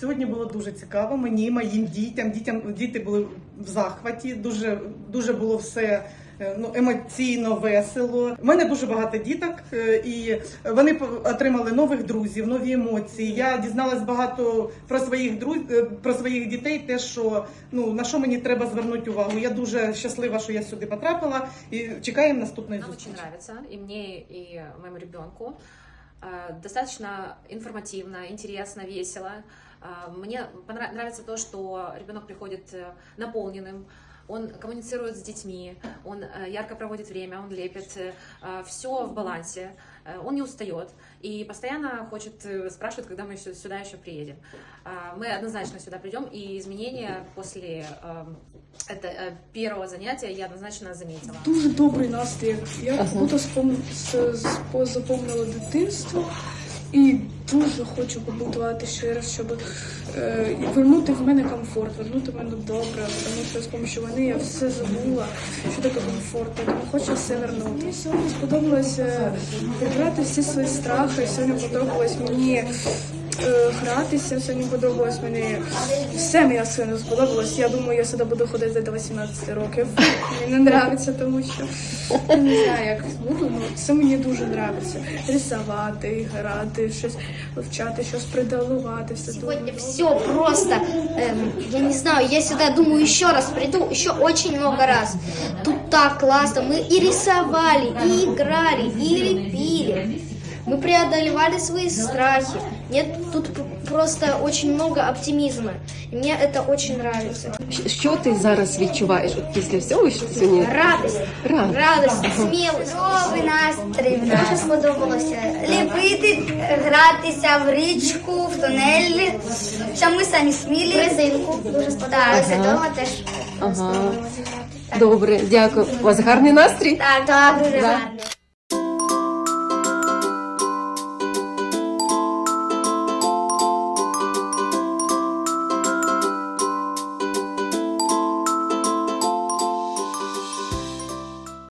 Сьогодні було дуже цікаво. Мені, моїм дітям, дітям діти були в захваті. Дуже дуже було все. е, Ну, емоційно, весело. У мене дуже багато діток, е, і вони отримали нових друзів, нові емоції. Я дізналась багато про своїх друз... е, про своїх дітей, те, що ну на що мені треба звернути увагу. Я дуже щаслива, що я сюди потрапила, і чекаємо наступної Нам зустрічі. очень нравится, и мне, и моему ребенку. А, Достаточно информативно, интересно, весело. А, Мне нравится то, что ребенок приходит э, наполненным, он коммуницирует с детьми, он э, ярко проводит время, он лепит, все в балансе, э, он не устает и постоянно хочет, э, спрашивает, когда мы сю- сюда еще приедем. Мы однозначно сюда придем, и изменения после эм, это, э, первого занятия я однозначно заметила. Дуже добрий настрій. Я як будто спом... з- з- запомнила дитинство і дуже хочу побудувати ще раз, щоб е, вернути в мене комфорт, вернути в мене добре, тому що з помощью вони я все забула, що таке комфорт, тому хочу все вернути. Мені сьогодні сподобалося прибрати всі свої страхи. Сьогодні подобалось мені гратися, сьогодні подобалось мені все мені сьогодні сподобалось. Я думаю, я сюди буду ходити до 18 років. Мені не подобається, тому що я не знаю, як буду, але це мені дуже подобається. Рисувати, грати, щось вивчати, щось придалувати, все дуже. все просто, эм, я не знаю, я сюда думаю еще раз приду, еще очень много раз. Тут так классно, мы и рисовали, и играли, и лепили. Мы преодолевали свои страхи. Нет, тут просто очень много оптимизма. И мне это очень нравится. Що ти зараз відчуваєш от після всього, що ти сьогодні Радость, рад? радость, смілость. Новий настрій. Дуже сподобалося ліпити, гратися в річку, в тунелі. Що ми самі смілі. Резинку дуже сподобалося. Ага. Дома теж Ага. Добре, дякую. У вас гарний настрій? Так, так, дуже Да. гарно.